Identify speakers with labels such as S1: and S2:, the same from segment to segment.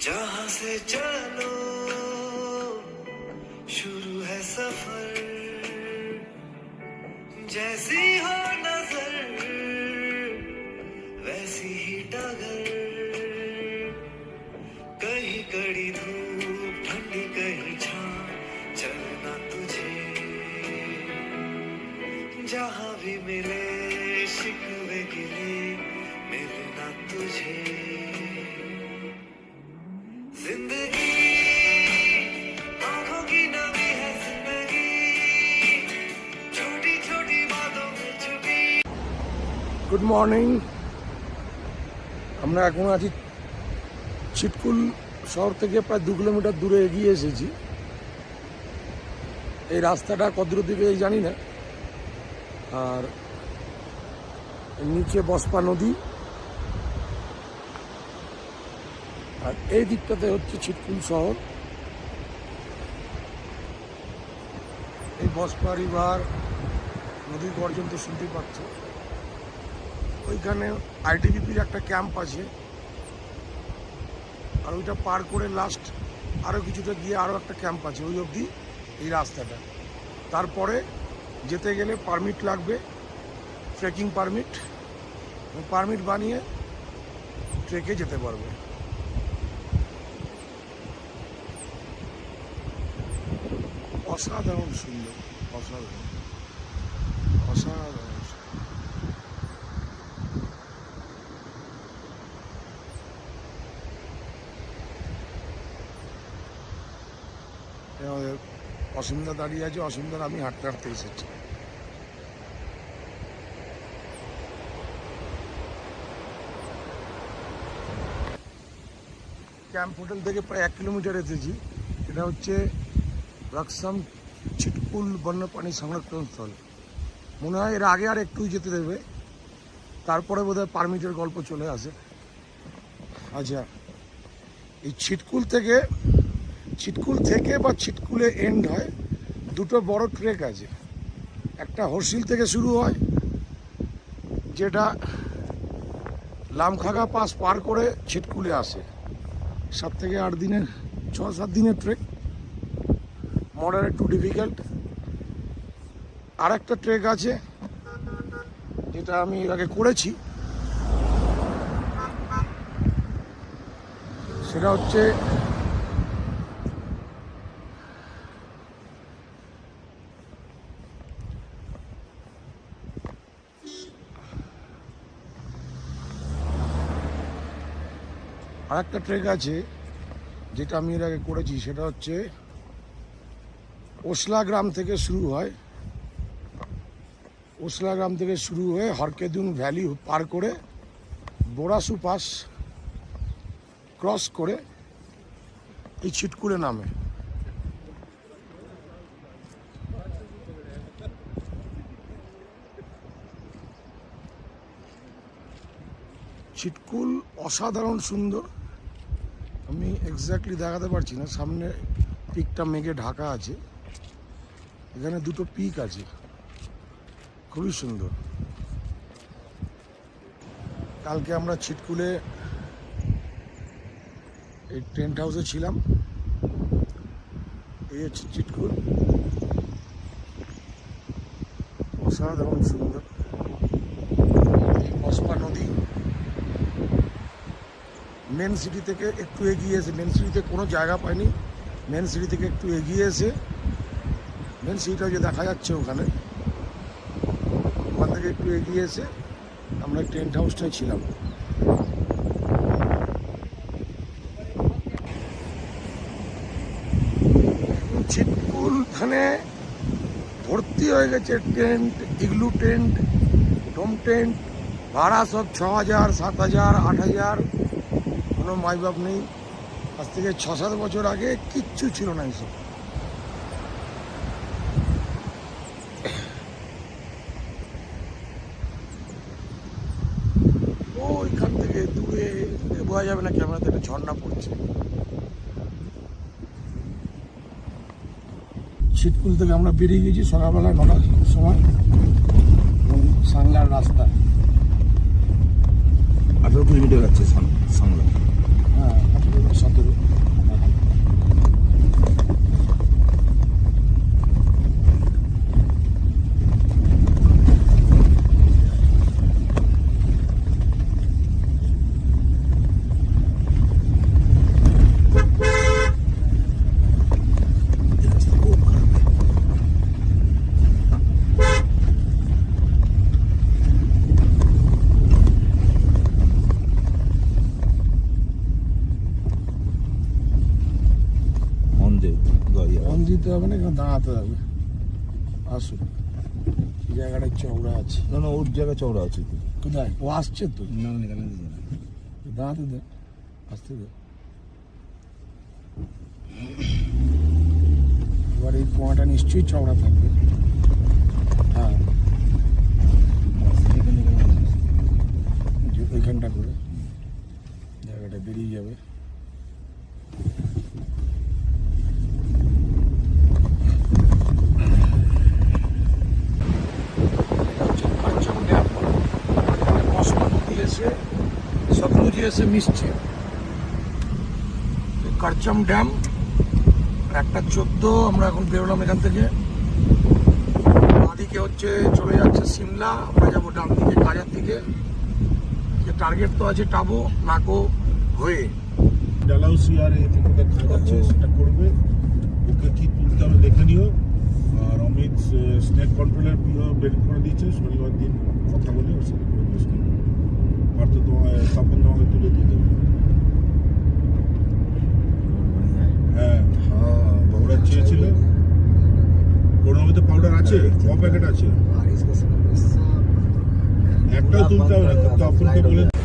S1: जहाँ से चलो शुरू है सफ़र। जैसी हो
S2: গুড মর্নিং আমরা এখন আছি ছিটকুল শহর থেকে প্রায় দু কিলোমিটার দূরে এগিয়ে এসেছি। এই রাস্তাটা কদ্দূর দিকে জানি না। আর নিচে বসপা নদী। আর এই দিকটাতে হচ্ছে ছিটকুল শহর। এই বসপা রিভার নদীর গর্জন শুনতে পাচ্ছ। ওইখানে আইটিবিপির একটা ক্যাম্প আছে। আর ওইটা পার করে লাস্ট আরও কিছুটা গিয়ে আরও একটা ক্যাম্প আছে, ওই অবধি এই রাস্তাটা। তারপরে যেতে গেলে পারমিট লাগবে ট্রেকিং পারমিট পারমিট বানিয়ে ট্রেকে যেতে পারবে। অসাধারণ সুন্দর, অসাধারণ অসাধারণ। অসীমদা দাঁড়িয়ে আছে, অসীমদার আমি হাঁটতে হাঁটতে এসেছি। ক্যাম্প হোটেল থেকে প্রায় এক কিলোমিটার এসেছি। এটা হচ্ছে রাকসাম ছিটকুল বন্যপ্রাণী সংরক্ষণ স্থল। মনে হয় এর আগে আর একটু যেতে দেবে। তারপরে বোধহয় পারমিটের গল্প চলে আসে। আচ্ছা এই ছিটকুল থেকে ছিটকুল থেকে বা ছিটকুলে এন্ড হয়, দুটো বড় ট্রেক আছে। একটা হরসিল থেকে শুরু হয়, যেটা লামখাগা পাস পার করে ছিটকুলে আসে। সাত থেকে আট দিনের, ছ, সাত দিনের ট্রেক মডারেট টু ডিফিকাল্ট আর একটা ট্রেক আছে, যেটা আমি এর আগে করেছি। সেটা হচ্ছে আর একটা ট্রেক আছে, যেটা আমি এর আগে করেছি, সেটা হচ্ছে ওসলা গ্রাম থেকে শুরু হয়, ওসলা গ্রাম থেকে শুরু হয়ে হরকেদুন ভ্যালি পার করে বোরাসু পাস ক্রস করে এই ছিটকুলে নামে। ছিটকুল অসাধারণ সুন্দর। আমি এক্স্যাক্টলি দেখাতে পারছি না। সামনে পিকটা মেঘে ঢাকা আছে। এখানে দুটো পিক আছে। খুবই সুন্দর। কালকে আমরা ছিটকুলে এই টেন্ট হাউসে ছিলাম। এই হচ্ছে চিটকুল অসাধারণ সুন্দর। এই নদী। মেন সিটি থেকে একটু এগিয়ে এসে, মেন সিটিতে কোনো জায়গা পাইনি। মেন সিটি থেকে একটু এগিয়ে এসে, মেন সিটিটা যে দেখা যাচ্ছে ওখানে, ওখান থেকে একটু এগিয়ে এসে আমরা টেন্ট হাউসটায় ছিলাম। ছিটকুল ধানে ভর্তি হয়ে গেছে tent, igloo tent, dome tent, ভাড়া সব ছ হাজার, সাত হাজার, আট হাজার। কোনো মাইবাপ নেই। আজ থেকে ছ সাত বছর আগে কিচ্ছু ছিল না এইসব ওইখান থেকে দূরে বোঝা যাবে না ক্যামেরাতে একটা ঝর্ণা পড়ছে। শীতকুল থেকে আমরা বেরিয়ে গেছি সকালবেলা নটার সময় এবং সাংলার রাস্তা।
S3: আঠারো কিলোমিটার আছে সাংলা।
S2: Adırı. দাঁড়াতে হবে। আসুন। জায়গাটা চওড়া আছে।
S3: না না ওর জায়গা চওড়া আছে তো।
S2: কোথায়? ও আসছে তো?
S3: না না এখানে
S2: দাঁড়াতে দে আসতে দে। এবার এই কুয়াটা নিশ্চয়ই চওড়া থাকবে। হ্যাঁ। ওইখানটা করে। জায়গাটা বেরিয়ে যাবে এটা হচ্ছে পাঁচজন ড্যাম এখানে মশলা নদী এসে সতলুজি এসে মিশছে। কারচাম ড্যাম একটা চোদ্দ আমরা এখন বেরোলাম এখান থেকে। বাঁদিকে হচ্ছে চলে যাচ্ছে সিমলা আমরা যাব ডান দিকে কাজার দিকে। যে টার্গেট তো আছে টাবো নাকো হয়ে।
S3: ডালাউসি আর এতে কোথায় যাচ্ছে সেটা করবে। ওকে কি তুলতে হবে দেখে নিও। আর অমিত স্নেক কন্ট্রোলের বের করে দিয়েছে শনিবার দিন কথা বলে ওর সাথে করে দিও snake control। আর তো তোমার তপন তোমাকে তুলে দিয়ে দেবে হ্যাঁ পাউডার চেয়েছিল করোনামিতে পাউডার আছে ক প্যাকেট আছে একটাও তুলতে হবে না তপনকে বলে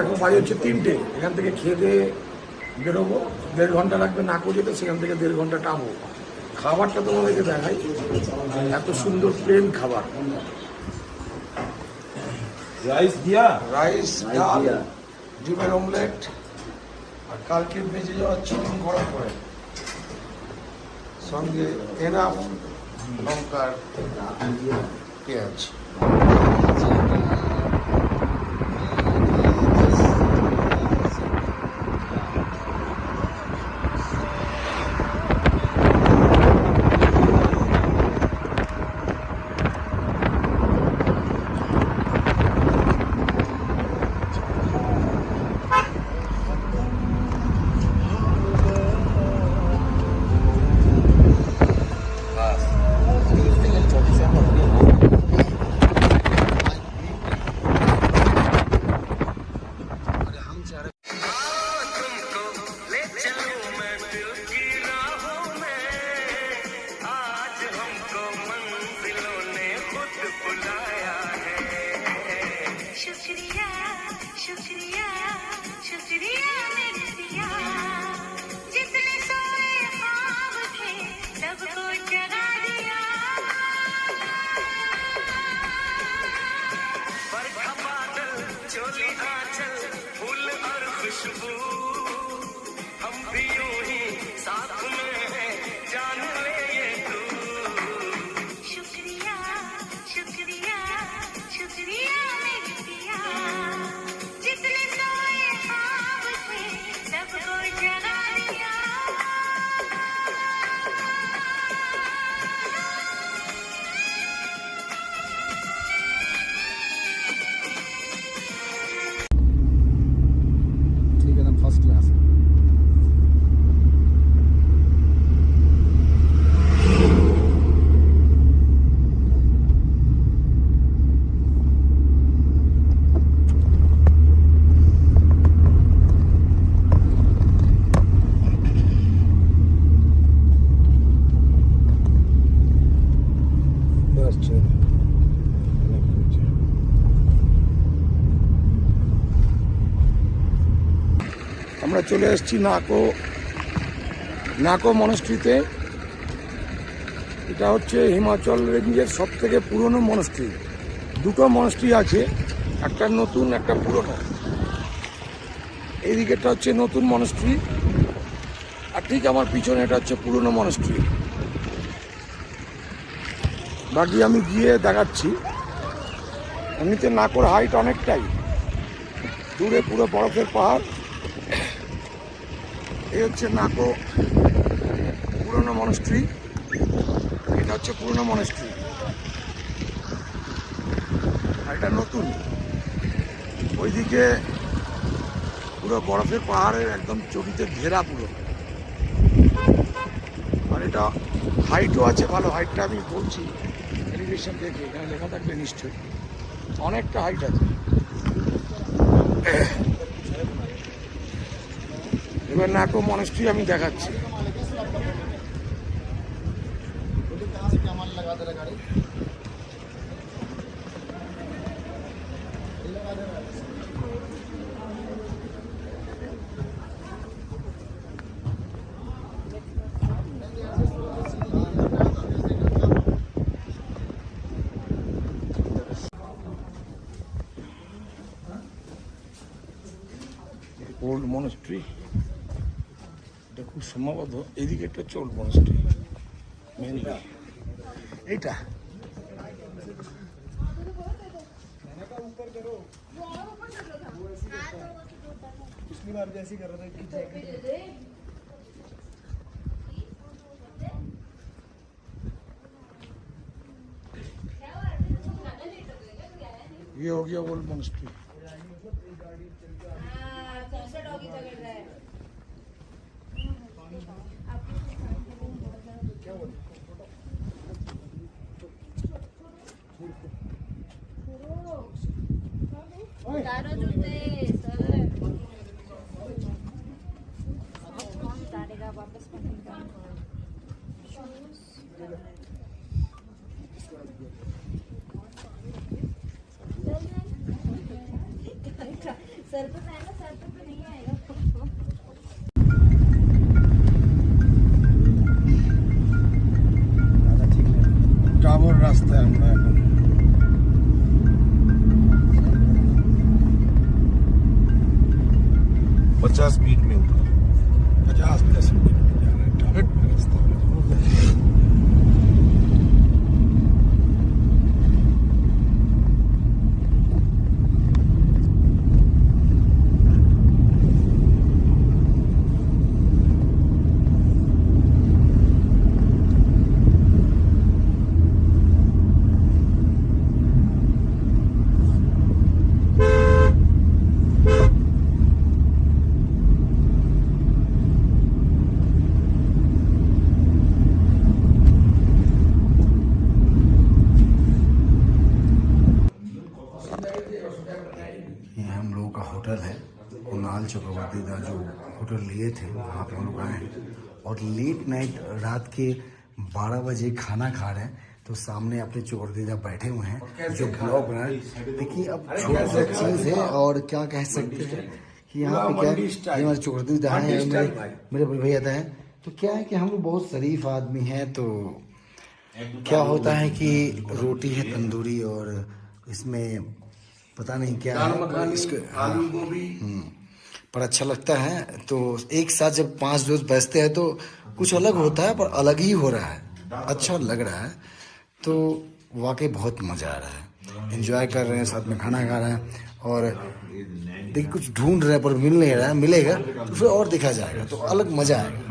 S2: এখানে বাজে হচ্ছে তিনটে এখান থেকে খেয়ে দিয়ে বেরোবো। দেড় ঘণ্টা লাগবে নাকো যেতে সেখান থেকে দেড় ঘণ্টা টাবো খাবারটা তোমাদেরকে দেখাই। এত সুন্দর প্লেন খাবার।
S3: রাইস দিয়া?
S2: রাইস ডাল ডিমের অমলেট আর কালকে বেঁচে যাওয়া চিকেন গরম করে। সঙ্গে এনাফ লঙ্কার পেঁয়াজ। চলে এসেছি নাকো নাকো মনস্ট্রিতে এটা হচ্ছে হিমাচল রেঞ্জের সব থেকে পুরনো মনস্ট্রি দুটো মনস্ট্রি আছে, একটা নতুন, একটা পুরনো। এই দিকেরটা হচ্ছে নতুন মনস্ট্রি আর ঠিক আমার পিছনে এটা হচ্ছে পুরনো মনস্ট্রি বাকি আমি গিয়ে দেখাচ্ছি। এমনিতে নাকোর হাইট অনেকটাই। দূরে পুরো বরফের পাহাড়। এই হচ্ছে নাকো পুরনো মনস্ট্রি এটা হচ্ছে পুরনো মনস্ট্রি আর এটা নতুন। ওইদিকে পুরো বরফের পাহাড়ের একদম চটিতে ঘেরা পুরো। আর এটা হাইটও আছে, ভালো হাইটটা আমি বলছি। এলিভেশন দেখে এখানে লেখা থাকবে নিশ্চয়ই। অনেকটা হাইট আছে। এবার নাকো মনস্ট্রি আমি দেখাচ্ছি। ওল্ড মনস্ট্রি এটা খুব সম্ভবত এদিকে একটা হচ্ছে ওল্ড মনস্ট্রি মেনলি এইটা ये हो गया ओल्ड मॉन्स्ट्री
S4: सर पे पहना सर
S5: होटल है कुणाल चक्रवर्ती का जो होटल लिए थे वहाँ पे हम लोग आए हैं। और लेट नाइट रात के 12 बजे खाना खा रहे हैं तो सामने अपने चक्रवर्तीदा बैठे हुए हैं जो ब्लॉग बना रहे देखिए अब छोटी सी चीज़ है? और क्या कह सकते हैं कि यहाँ पे क्या ये हमारे चक्रवर्तीदा है मेरे मेरे भैया है। तो क्या है कि हम लोग बहुत शरीफ आदमी हैं तो क्या होता है कि रोटी है तंदूरी और इसमें पता नहीं क्या है इसके आलू गोभी। पर अच्छा लगता है तो एक साथ जब पाँच दोस्त बैठते हैं तो कुछ अलग होता है पर अलग ही हो रहा है। अच्छा लग रहा है। तो वाकई बहुत मज़ा आ रहा है। एंजॉय कर रहे हैं साथ में खाना खा रहे हैं और देखिए कुछ ढूंढ रहे हैं पर मिल नहीं रहा है मिलेगा तो फिर और देखा जाएगा तो अलग मज़ा आएगा।